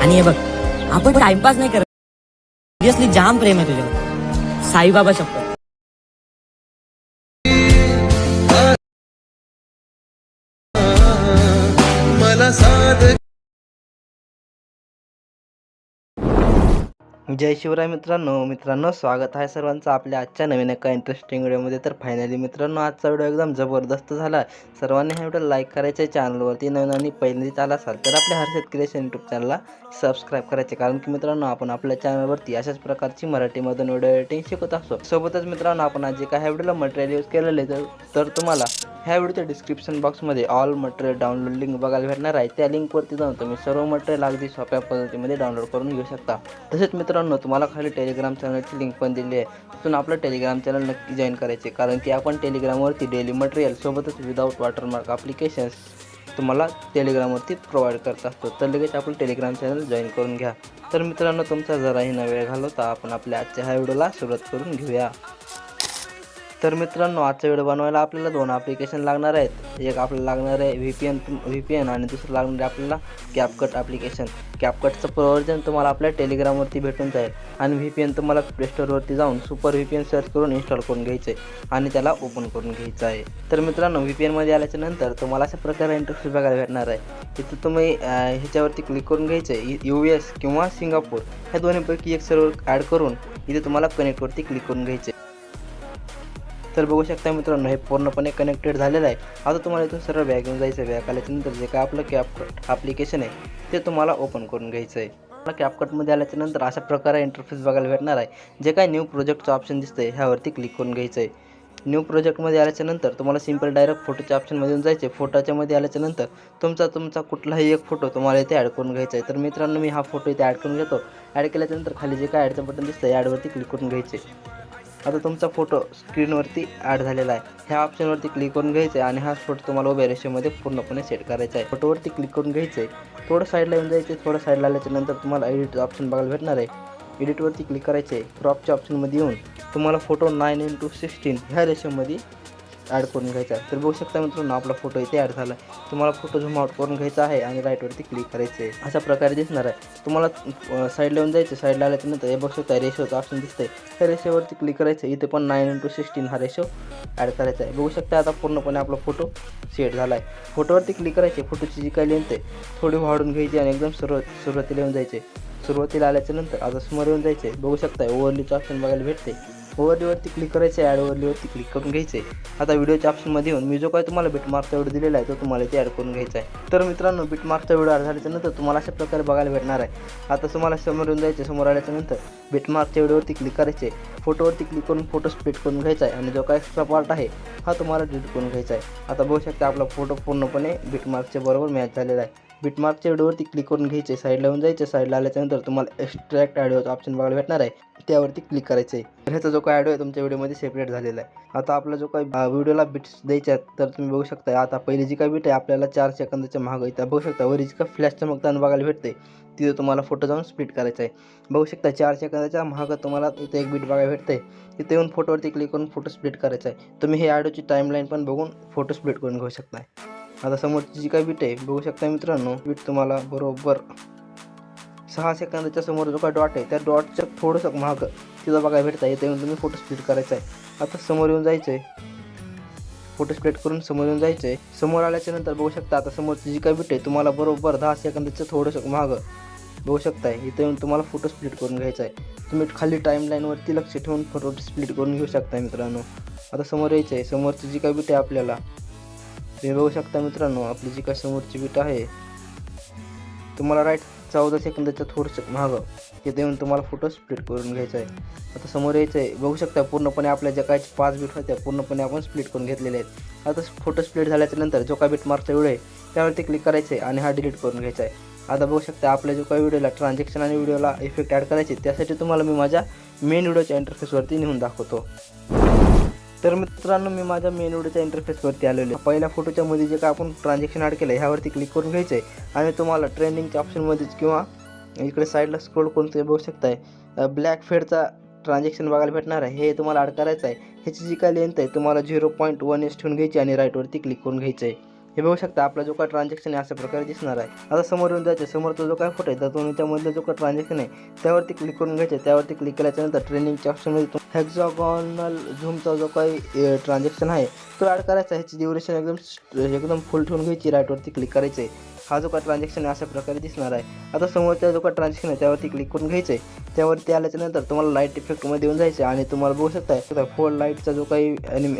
आणि हे बघ, आपण टाइमपास नाही करत. सिरियसली जाम प्रेम आहे तुझ्यावर. साईबाबा शब्द. मला साध जय शिवराय मित्रांनो. मित्रांनो स्वागत आहे सर्वांचं आपल्या आजच्या नवीन एका इंटरेस्टिंग व्हिडिओमध्ये तर फायनली मित्रांनो आजचा व्हिडिओ एकदम जबरदस्त झाला आहे. सर्वांनी हा व्हिडिओ लाईक करायचा आहे चॅनलवरती नवीन आणि पहिल्यांदाच आला असाल तर आपल्या हर्षद क्रिएशन यूट्यूब चॅनलला सबस्क्राईब करायचे. कारण की मित्रांनो आपण आपल्या चॅनलवरती अशाच प्रकारची मराठीमधून व्हिडिओ एडिटिंग शिकत असतो. सोबतच मित्रांनो आपण आज जे काही व्हिडिओला मटेरियल यूज केलेलं आहे तर तर तुम्हाला ह्या व्हिडिओच्या डिस्क्रिप्शन बॉक्समध्ये ऑल मटेरियल डाउनलोड लिंक बघायला भेटणार आहे. त्या लिंकवरती जाऊन तुम्ही सर्व मटेरियल अगदी सोप्या पद्धतीमध्ये डाउनलोड करून घेऊ शकता. तसेच मित्रांनो तुम्हाला खाली टेलिग्राम चॅनलची लिंक पण दिली आहे. तिथून आपलं टेलिग्राम चॅनल नक्की जॉईन करायचे कारण की आपण टेलिग्रामवरती डेली मटेरियल सोबतच विदाऊट वॉटरमार्क ॲप्लिकेशन्स तुम्हाला टेलिग्रामवरती प्रोव्हाइड करत असतो. तर लगेच आपण टेलिग्राम चॅनल जॉईन करून घ्या. तर मित्रांनो तुमचा जराही न वेळ घालवता आपण आपल्या आजच्या ह्या व्हिडिओला सुरुवात करून घेऊया. तर मित्रांनो आजचा व्हिडिओ बनवायला आपल्याला दोन ॲप्लिकेशन लागणार आहेत. एक आपल्याला लागणार आहे V P N V P N आणि दुसरं लागणार आहे आपल्याला कॅपकट ॲप्लिकेशन कॅपकटचं प्रवर्जन तुम्हाला आपल्या टेलिग्रामवरती भेटून जाईल. आणि व्ही पी एन तुम्हाला प्लेस्टोरवरती जाऊन super V P N search करून इन्स्टॉल करून घ्यायचं आहे आणि त्याला ओपन करून घ्यायचं आहे. तर मित्रांनो व्ही पी एनमध्ये आल्याच्यानंतर तुम्हाला अशा प्रकारे इंटरफेस बघायला भेटणार आहे. तिथं तुम्ही ह्याच्यावरती क्लिक करून घ्यायचं आहे यू एस किंवा सिंगापूर ह्या दोन्हीपैकी एक सर्वर ॲड करून इथे तुम्हाला कनेक्टवरती क्लिक करून घ्यायचं आहे तर बघू शकता मित्रांनो हे पूर्णपणे कनेक्टेड झालेलं आहे. आता तुम्हाला इथून सरळ बॅग घेऊन जायचं आहे बॅग आल्याच्यानंतर जे काय आपलं कॅपकट ॲप्लिकेशन आहे ते तुम्हाला ओपन करून घ्यायचं आहे मला कॅपकटमध्ये आल्याच्यानंतर अशा प्रकारे इंटरफेस बघायला भेटणार आहे. जे काय न्यू प्रोजेक्टचं ऑप्शन दिसतं आहे ह्यावरती क्लिक करून घ्यायचं आहे न्यू प्रोजेक्टमध्ये आल्याच्यानंतर तुम्हाला सिंपल डायरेक्ट फोटोच्या ऑप्शनमध्ये येऊन जायचे फोटोच्यामध्ये आल्याच्यानंतर तुमचा तुमचा कुठलाही एक फोटो तुम्हाला इथे ॲड करून घ्यायचा आहे तर मित्रांनो मी हा फोटो इथे ॲड करून घेतो. ॲड केल्याच्यानंतर खाली जे काय ॲडचं बटन दिसतं आहे ॲडवरती क्लिक करून घ्यायचे आता तुमचा फोटो स्क्रीनवरती ॲड झालेला आहे. ह्या ऑप्शनवरती क्लिक करून घ्यायचं आहे आणि हा फोटो तुम्हाला उभ्या रेषेमध्ये पूर्णपणे सेट करायचा आहे. फोटोवरती क्लिक करून घ्यायचं आहे. थोडं साईडला येऊन जायचं आहे. थोडं साईडला आल्याच्यानंतर तुम्हाला एडिटचं ऑप्शन बघायला भेटणार आहे. एडिटवरती क्लिक करायचं आहे. क्रॉपच्या ऑप्शनमध्ये येऊन तुम्हाला फोटो नाईन इंटू सिक्स्टीन ह्या रेषेमध्ये ॲड करून घ्यायचा आहे. तर बघू शकता मित्रांनो आपला फोटो इथे ॲड झाला आहे. तुम्हाला फोटो झूम आउट करून घ्यायचा आहे आणि राईटवरती क्लिक करायचं आहे. अशा प्रकारे दिसणार आहे. तुम्हाला साईडला येऊन जायचं साईडला आल्याच्यानंतर हे बघू शकता रेशोचं ऑप्शन दिसतंय. त्या रेषेवरती क्लिक करायचं आहे. इथे पण नाईन इंटू सिक्स्टीन हा रेशो ॲड करायचा आहे. बघू शकता आता पूर्णपणे आपला फोटो सेट झाला आहे. फोटोवरती क्लिक करायचे. फोटोची जी काही लेंथ आहे थोडी वाढून घ्यायची आणि एकदम सुरुवात सुरुवातीला येऊन जायचे सुरुवातीला आल्याच्यानंतर आता समोर येऊन जायचे बघू शकता ओव्हरलीचं ऑप्शन बघायला भेटते. ओव्हरलीवरती क्लिक करायचं आहे ॲड ओव्हरलीवरती क्लिक करून घ्यायचं आहे आता व्हिडिओच्या ऑप्शनमध्ये येऊन मी जो काय तुम्हाला बिटमार्कचा व्हिडिओ दिलेला आहे तो तुम्हाला इथे ॲड करून घ्यायचा आहे. तर मित्रांनो बिटमार्कचा व्हिडिओ ॲड झाल्याच्या तुम्हाला अशा प्रकारे बघायला भेटणार आहे. आता तुम्हाला समोर येऊन जायचं समोर आल्याच्यानंतर बिटमार्कच्या व्हिडिओवरती क्लिक करायचे फोटोवरती क्लिक करून फोटो स्प्लिट करून घ्यायचा आहे. आणि जो काय एक्स्ट्रा पार्ट आहे हा तुम्हाला डिलीट करून घ्यायचा आहे. आता बघू शकता आपला फोटो पूर्णपणे बिटमार्कच्या बरोबर मॅच झालेला आहे. बिटमार्कच्या व्हिडिओवरती क्लिक करून घ्यायचे साईडला येऊन जायचे साईडला आल्याच्यानंतर तुम्हाला एक्स्ट्रॅक्ट ऑडिओचा ऑप्शन बघायला भेटणार आहे. त्यावरती क्लिक करायचं आहे तर ह्याचा जो काय ऑडिओ आहे तुमच्या व्हिडिओमध्ये सेपरेट झालेला आहे. आता आपला जो काही व्हिडिओला बिट्स द्यायच्या आहेत तर तुम्ही बघू शकता आता पहिली जी काही बीट आहे आपल्याला चार सेकंदाच्या महाग त्या बघू शकता वरी जी का फ्लॅश चमकताना बघायला भेटते तिथं तुम्हाला फोटो जाऊन स्प्लिट करायचा आहे बघू शकता चार सेकंदाच्या महाग तुम्हाला इथे एक बीट बघायला भेटते तिथे येऊन फोटोवरती क्लिक करून फोटो स्प्लिट करायचा आहे तुम्ही हे ऑडिओची टाईमलाईन पण बघून फोटो स्प्लिट करून घेऊ शकता आता समोरची जी काय बीट आहे बघू शकता मित्रांनो बीट तुम्हाला बरोबर सहा सेकंदाच्या समोर जो काय डॉट आहे त्या डॉटच्या थोडंसं महाग तिथं बघायला भेटता इथे येऊन तुम्ही फोटो स्प्लिट करायचा आहे आता समोर येऊन जायचं आहे फोटो स्प्लिट करून समोर येऊन जायचं आहे समोर आल्याच्यानंतर बघू शकता आता समोरची जी काय बीट आहे तुम्हाला बरोबर दहा सेकंदाचं थोडंसं महाग बघू शकताय. इथं येऊन तुम्हाला फोटो स्प्लिट करून घ्यायचा आहे तुम्ही खाली टाईमलाईनवरती लक्ष ठेवून फोटो स्प्लिट करून घेऊ शकताय मित्रांनो. आता समोर यायचं आहे समोरची जी काय बीट आहे आपल्याला तुम्ही बघू शकता मित्रांनो आपली जी काय समोरची बीट आहे तुम्हाला राईट चौदा सेकंदाच्या थोडंसं महाग तिथे येऊन तुम्हाला फोटो स्प्लिट करून घ्यायचा आहे. आता समोर यायचं आहे बघू शकता पूर्णपणे आपल्या ज्या काही पाच बीट होत्या पूर्णपणे आपण स्प्लिट करून घेतलेले आहेत. आता फोटो स्प्लिट झाल्याच्यानंतर जो काय बीट मार्कचा व्हिडिओ आहे त्यावरती क्लिक करायचं आहे आणि हा डिलीट करून घ्यायचा आहे. आता बघू शकता आपल्या जो काही व्हिडिओला ट्रान्झॅक्शन आणि व्हिडिओला इफेक्ट ॲड करायचे त्यासाठी तुम्हाला मी माझ्या मेन व्हिडिओच्या इंटरफेसवरती नेऊन दाखवतो. तर मित्रांनो मी माझ्या मेन व्हिडिओच्या इंटरफेसवरती आलेलो आहे. पहिल्या फोटोच्या मध्ये जे काय आपण ट्रान्झॅक्शन ॲड केलं आहे ह्यावरती क्लिक करून घ्यायचं आहे आणि तुम्हाला ट्रेंडिंगच्या ऑप्शनमध्येच किंवा इकडे साईडला स्क्रोल करून तुम्ही बघू शकताय. ब्लॅक फेडचा ट्रान्झॅक्शन बघायला भेटणार आहे. हे तुम्हाला ॲड करायचं आहे ह्याची जी काय लेंथ आहे तुम्हाला झिरो पॉईंट वन एस ठेवून घ्यायची आणि राईटवरती क्लिक करून घ्यायचं आहे हे बघू शकता आपला जो काय ट्रान्झॅक्शन आहे अशा प्रकारे दिसणार आहे. आता समोर येऊन जायचं समोरचा जो काय फोटो आहे तर तो त्यामधला जो काय ट्रान्झॅक्शन आहे त्यावरती क्लिक करून घ्यायचे त्यावरती क्लिक केल्याच्यानंतर ट्रेनिंगच्या ऑप्शनमध्ये हॅक्झॉगॉनल झूमचा जो काही ट्रान्झॅक्शन आहे तो ॲड करायचा ह्याची ड्युरेशन एकदम एकदम फुल ठेवून घ्यायची राईटवरती क्लिक करायचं आहे हा जो का ट्रान्झॅक्शन आहे अशा प्रकारे दिसणार आहे. आता समोरचा जो का ट्रान्झॅक्शन आहे त्यावरती क्लिक करून घ्यायचं आहे त्यावरती आल्याच्यानंतर तुम्हाला लाइट इफेक्टमध्ये येऊन जायचं आणि तुम्हाला बघू शकता फोर लाईटचा जो काही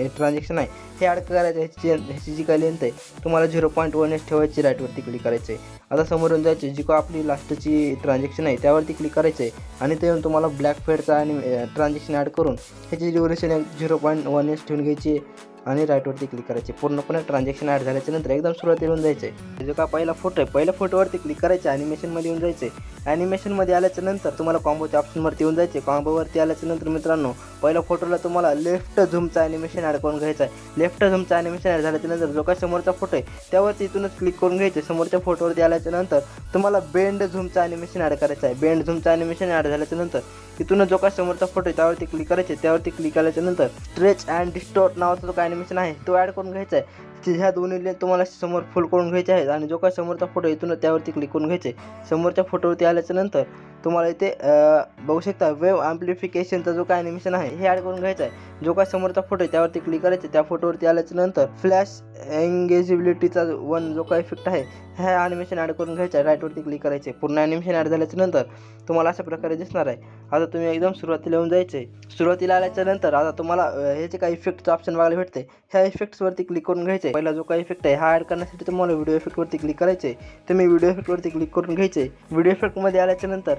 ट्रान्झॅक्शन आहे हे ॲड करायचं ह्याची ह्याची जी काही लेंथ आहे तुम्हाला झिरो पॉईंट वन एस ठेवायची राईटवरती क्लिक करायचं आहे आता समोरून जायचे जी का आपली लास्टची ट्रान्झॅक्शन आहे त्यावरती क्लिक करायचं आहे आणि ते येऊन तुम्हाला ब्लॅक फेडचा आणि ट्रान्झॅक्शन ॲड करून ह्याची duration zero point one S ठेवून घ्यायची आणि राईटवरती क्लिक करायचे. पूर्णपणे ट्रान्झॅक्शन ॲड झाल्याच्यानंतर एकदम सुरुवातीला येऊन जायचे. जो का पहिला फोटो आहे पहिल्या फोटोवरती क्लिक करायचे ॲनिमेशनमध्ये येऊन जायचे. ॲनिमेशनमध्ये आल्याच्यानंतर तुम्हाला कॉम्बोच्या ऑप्शनवरती येऊन जायचे. कॉम्बोवरती आल्याच्यानंतर मित्रांनो पहिल्या फोटोला तुम्हाला लेफ्ट झूमचा ॲनिमेशन ॲड करून घ्यायचा आहे. लेफ्ट झूमचा ॲनिमेशन ॲड झाल्याच्यानंतर जो का समोरचा फोटो आहे त्यावरती इथूनच क्लिक करून घ्यायचे. समोरच्या फोटोवरती आल्याच्यानंतर तुम्हाला बेंड झूमचा ॲनिमेशन ॲड करायचं आहे. बेंड झूमचा ॲनिमेशन ॲड झाल्याच्यानंतर तिथून जो का समोरचा फोटो आहे त्यावरती क्लिक करायचे. त्यावरती क्लिक केल्याच्यानंतर स्ट्रेच अँड डिस्टॉर्ट नावाचा जो काय ॲनिमेशन आहे तो ॲड करून घ्यायचा आहे की ह्या दोन्ही लेन तुम्हाला समोर फुल करून घ्यायचे आहेत आणि जो काय समोरचा फोटो इथून त्यावरती क्लिक करून घ्यायचे समोरच्या फोटोवरती आल्याच्यानंतर तुम्हाला इथे बघू शकता वेव ॲम्प्लिफिकेशनचा जो काय ॲनिमेशन आहे हे ॲड करून घ्यायचा आहे. जो काय समोरचा फोटो आहे त्यावरती क्लिक करायचे. त्या फोटोवरती आल्याच्यानंतर फ्लॅश एंगेजिबिलिटीचा वन जो काय इफेक्ट आहे ह्या ॲनिमेशन ॲड करून घ्यायचा आहे. राईटवरती क्लिक करायचे. पूर्ण ॲनिमेशन ॲड झाल्याच्यानंतर तुम्हाला अशा प्रकारे दिसणार आहे. आता तुम्ही एकदम सुरुवातीला येऊन जायचे सुरुवातीला आल्याच्यानंतर आता तुम्हाला ह्याचे काही इफेक्टचं ऑप्शन बघायला भेटते. ह्या इफेक्ट्सवरती क्लिक करून घ्यायचे. पहिला जो काही इफेक्ट आहे हा ॲड करण्यासाठी तुम्हाला व्हिडिओ इफेक्टवरती क्लिक करायचे तुम्ही व्हिडिओ इफेक्टवरती क्लिक करून घ्यायचे व्हिडिओ इफेक्टमध्ये आल्याच्यानंतर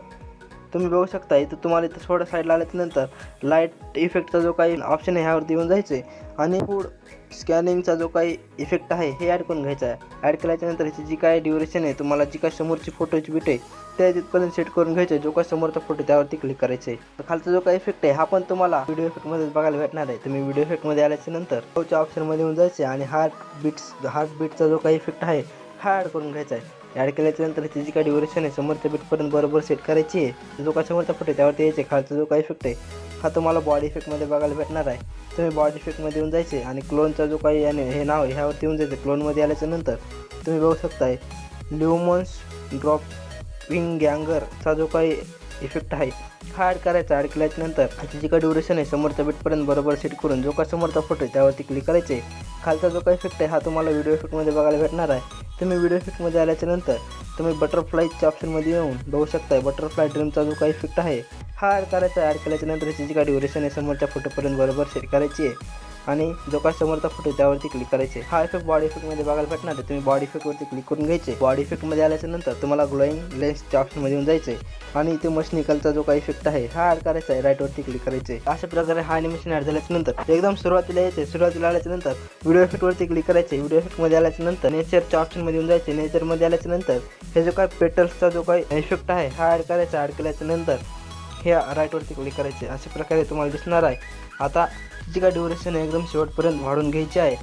तुम्ही बघू शकता इथं तुम्हाला इथं थोडं साईडला आल्याच्यानंतर लाइट इफेक्टचा जो काही ऑप्शन आहे ह्यावरती येऊन आहे आणि फूड स्कॅनिंगचा जो काही इफेक्ट आहे हे ॲड करून घ्यायचा आहे. ॲड केल्याच्यानंतर ह्याची जी काय ड्युरेशन आहे तुम्हाला जी काय समोरची फोटोची बीट आहे त्या तिथपर्यंत सेट करून घ्यायचे जो काय समोरचा फोटो त्यावरती क्लिक करायचे तर खालचा जो काही इफेक्ट आहे हा पण तुम्हाला व्हिडिओ इफेक्टमध्ये बघायला भेटणार आहे. तुम्ही व्हिडिओ इफेक्टमध्ये आल्याच्यानंतर ऑप्शनमध्ये येऊन जायचे आणि हार्ट बीट्स हार्ट बीटचा जो काही इफेक्ट आहे हा ॲड करून घ्यायचा आहे. ॲड केल्याच्यानंतर त्याची काय ड्युरेशन आहे समोरच्या बीटपर्यंत बरोबर सेट करायची आहे. जो काय समोरचा फोटो आहे त्यावरती यायचे. खालचा जो काही इफेक्ट आहे हा तुम्हाला बॉडी इफेक्टमध्ये बघायला भेटणार आहे. तुम्ही बॉडी इफेक्टमध्ये येऊन जायचे आणि क्लोनचा जो काही आणि हे नाव आहे ह्यावरती येऊन जायचं. क्लोनमध्ये आल्याच्यानंतर तुम्ही बघू शकताय ल्युमन्स ड्रॉपिंग गँगरचा जो काही इफेक्ट आहे हा ॲड करायचा. ॲड केल्याच्यानंतर त्याची जी काही ड्युरेशन आहे समोरच्या बीटपर्यंत बरोबर सेट करून जो काय समोरचा फोटो आहे त्यावरती क्लिक करायचे. खालचा जो काही इफेक्ट आहे हा तुम्हाला व्हिडिओ इफेक्टमध्ये बघायला भेटणार आहे. तुम्ही व्हिडिओ इफेक्टमध्ये आल्याच्यानंतर तुम्ही बटरफ्लायच्या ऑप्शनमध्ये येऊन बघू शकताय. बटरफ्लाय ड्रीमचा जो काही इफेक्ट आहे हा ॲड करायचा ॲड केल्याच्यानंतर याची जी काही ड्युरेशन आहे समोरच्या फोटोपर्यंत बरोबर सेट करायची आहे. आणि जो काय समोरचा फोटो त्यावरती क्लिक करायचे. हा इफेक्ट बॉडी इफेक्टमध्ये बघायला भेटणार आहे. तुम्ही बॉडी इफेक्टवरती क्लिक करून घ्यायचे. बॉडी इफेक्टमध्ये आल्याच्यानंतर तुम्हाला ग्लोईंग लेन्सच्या ऑप्शनमध्ये येऊन जायचे आणि इथे मशनिकलचा जो काही इफेक्ट आहे हा ॲड करायचा आहे. राईटवरती क्लिक करायचे. अशा प्रकारे हा ॲनिमेशन ॲड झाल्याच्यानंतर एकदम सुरुवातीला यायचे सुरुवातीला आल्याच्यानंतर व्हिडिओ इफेक्टवरती क्लिक करायचे. व्हिडिओ इफेक्टमध्ये आल्याच्यानंतर नेचरच्या ऑप्शनमध्ये येऊन जायचे. नेचरमध्ये आल्याच्यानंतर हे जो काय पेटल्सचा जो काही इफेक्ट आहे हा ॲड करायचा. ॲड केल्याच्यानंतर हे राईटवरती क्लिक करायचे. अशा प्रकारे तुम्हाला दिसणार आहे. आता जी काय ड्युरेशन आहे एकदम शेवटपर्यंत वाढून घ्यायची आहे.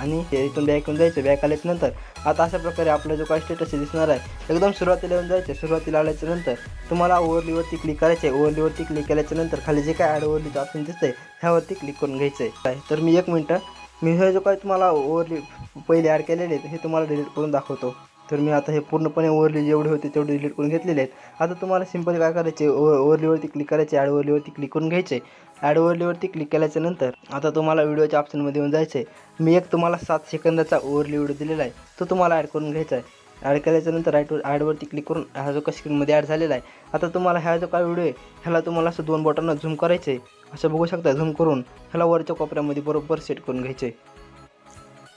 आणि हे इथून बॅक येऊन जायचं बॅक आल्याच्यानंतर. आता अशा प्रकारे आपला जो काय स्टेटस दिसणार आहे एकदम सुरुवातीला येऊन जायचं सुरुवातीला आल्याच्यानंतर. तुम्हाला ओव्हरलीवरती क्लिक करायचं आहे ओव्हरलीवरती क्लिक केल्याच्यानंतर खाली जे काय ॲड ओव्हरलीचं ऑप्शन दिसतंय ह्यावरती क्लिक करून घ्यायचं आहे तर मी एक मिनटं मी हे जो काय तुम्हाला ओव्हरली पहिले ॲड केलेले आहेत हे तुम्हाला डिलीट करून दाखवतो. तर मी आता हे पूर्णपणे ओवरली जेवढे होते तेवढे डिलीट करून घेतलेले आहेत. आता तुम्हाला सिंपल काय करायचे ओव्हर ओव्हरलीवरती क्लिक करायचे ॲड ओवरलीवरती क्लिक करून घ्यायचे. ॲड ओवरलीवरती क्लिक केल्याच्यानंतर आता तुम्हाला व्हिडिओच्या ऑप्शनमध्ये येऊन जायचं आहे मी एक तुम्हाला सात सेकंदाचा ओवरली व्हिडिओ दिलेला आहे. तो तुम्हाला ॲड करून घ्यायचा आहे. ॲड केल्याच्यानंतर राईटवर ॲडवरती क्लिक करून हा जो काही स्क्रीनमध्ये ॲड झालेला आहे आता तुम्हाला ह्या जो काय व्हिडिओ आहे ह्याला तुम्हाला असं दोन बटनला झूम करायचं आहे. असं बघू शकता झूम करून ह्याला वरच्या कोपऱ्यामध्ये बरोबर सेट करून घ्यायचे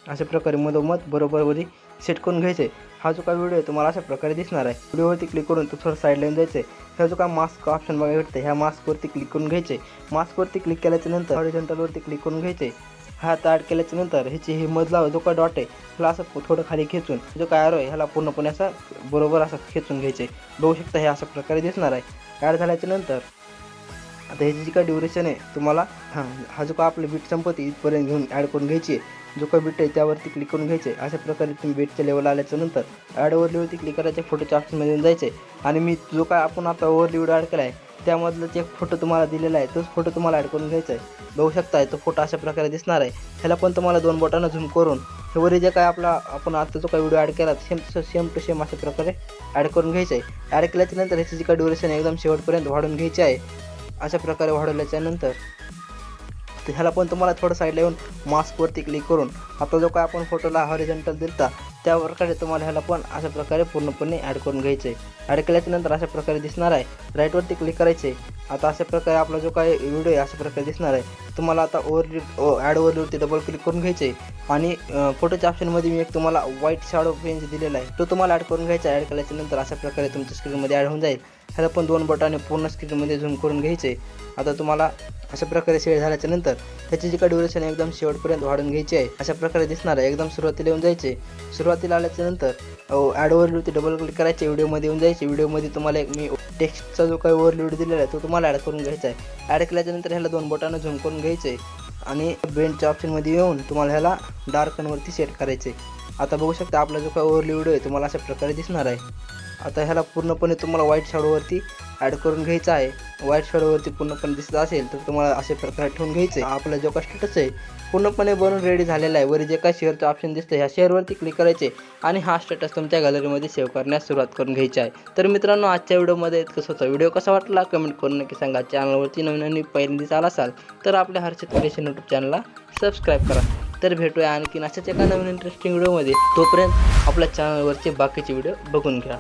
अशा प्रकारे मधोमध बरोबरमध्ये सेट करून घ्यायचे हा जो काय व्हिडिओ आहे तुम्हाला अशा प्रकारे दिसणार आहे. व्हिडिओवरती क्लिक करून तो थोडं साईडला जायचं आहे ह्या जो काय मास्क ऑप्शन बघायला भेटतं ह्या मास्कवरती क्लिक करून घ्यायचे मास्कवरती क्लिक केल्याच्यानंतर हॉरिझॉन्टलवरती क्लिक करून घ्यायचे हा ॲड केल्याच्यानंतर ह्याची हे मधला जो काय डॉट आहे ह्याला असं थोडं खाली खेचून जो काय आरो आहे ह्याला पूर्णपणे असं बरोबर असं खेचून घ्यायचे बघू शकता हे अशा प्रकारे दिसणार आहे. ॲड झाल्याच्यानंतर आता ह्याची जी काय ड्युरेशन आहे तुम्हाला हां हा जो काय आपली बीट संपत्ती इथपर्यंत घेऊन ॲड करून घ्यायची आहे जो काय बीट आहे त्यावरती क्लिक करून घ्यायचे. अशा प्रकारे तुम्ही बीटच्या लेवल आल्याच्यानंतर ॲड ओव्हरलीवरती क्लिक करायचे फोटोच्या ऑप्शनमध्ये जायचे. आणि मी जो काय आपण आता ओवर व्हिडिओ ॲड केला आहे त्यामधलाच एक फोटो तुम्हाला दिलेला आहे तोच फोटो तुम्हाला ॲड करून घ्यायचा आहे. बघू शकताय तो फोटो अशा प्रकारे दिसणार आहे. ह्याला पण तुम्हाला दोन बोटानं झूम करून हे जे काय आपला आपण आता जो काही व्हिडिओ ॲड केला सेम तसं सेम टू सेम अशा प्रकारे ॲड करून घ्यायचं आहे. ॲड केल्याच्यानंतर ह्याची जी काय ड्युरेशन एकदम शेवटपर्यंत वाढून घ्यायची आहे. अशा प्रकारे वाढवल्याच्या नंतर तर ह्याला पण तुम्हाला थोडं साईडला येऊन मास्कवरती क्लिक करून आता जो काय आपण फोटोला हॉरिजेंटल दिलता त्या प्रकारे तुम्हाला ह्याला पण अशा प्रकारे पूर्णपणे ॲड करून घ्यायचं आहे ॲड केल्याच्यानंतर अशा प्रकारे दिसणार आहे. राईटवरती क्लिक करायचे आता अशा प्रकारे आपला जो काही व्हिडिओ आहे अशा प्रकारे दिसणार आहे. तुम्हाला आता ओव्हरली ॲड ओव्हरलीवरती डबल क्लिक करून घ्यायचे आणि फोटोच्या ऑप्शनमध्ये मी एक तुम्हाला व्हाईट शॅडो पेंज दिलेला आहे. तो तुम्हाला ॲड करून घ्यायचा ॲड केल्याच्यानंतर अशा प्रकारे तुमच्या स्क्रीनमध्ये ॲड होऊन जाईल. ह्याला पण दोन बटाने पूर्ण स्क्रीनमध्ये झूम करून घ्यायचे आता तुम्हाला अशा प्रकारे शेळ झाल्याच्यानंतर त्याची जी का ड्युरेशन एकदम शेवटपर्यंत वाढून घ्यायची आहे अशा प्रकारे दिसणार आहे. एकदम सुरुवातीला येऊन जायचे. सुरुवातीला आल्याच्यानंतर ॲड ते डबल क्लिक करायचे. व्हिडिओमध्ये येऊन जायचे. व्हिडिओमध्ये तुम्हाला एक मी टेक्स्टचा जो काही ओव्हरलोड दिलेला आहे तो तुम्हाला ॲड करून घ्यायचा आहे. ॲड केल्याच्यानंतर ह्याला दोन बोटानं झूम करून घ्यायचे. आणि बेंडच्या ऑप्शनमध्ये येऊन तुम्हाला ह्याला डार्कनवरती सेट करायचे. आता बघू शकता आपला जो काही ओव्हरली व्हिडिओ आहे तुम्हाला अशा प्रकारे दिसणार आहे. आता ह्याला पूर्णपणे तुम्हाला व्हाईट शॅडोवरती ॲड करून घ्यायचा आहे. व्हाईट शॅडोवरती पूर्णपणे दिसत असेल तर तुम्हाला अशा प्रकारे ठेवून घ्यायचं. आहे आपला जो का स्टेटस आहे पूर्णपणे बनून रेडी झालेला आहे. वरी जे काय शेअरचं ऑप्शन दिसतं ह्या शेअरवरती क्लिक करायचे आणि हा स्टेटस तुमच्या गॅलरीमध्ये सेव्ह करण्यास सुरुवात करून घ्यायची आहे. तर मित्रांनो आजच्या व्हिडिओमध्ये इतकंच होतं. व्हिडिओ कसा वाटला? कमेंट करून नक्की सांगा. चॅनलवरती नवीन नवीन पहिल्यांदा आला असाल तर आपल्या हर्षित क्रिएशन यूट्यूब चॅनलला सबस्क्राईब करा. तर भेटूया आणखीन अशाच एका नवीन इंटरेस्टिंग व्हिडिओमध्ये तोपर्यंत आपल्या चॅनलवरचे बाकीचे व्हिडिओ बघून घ्या.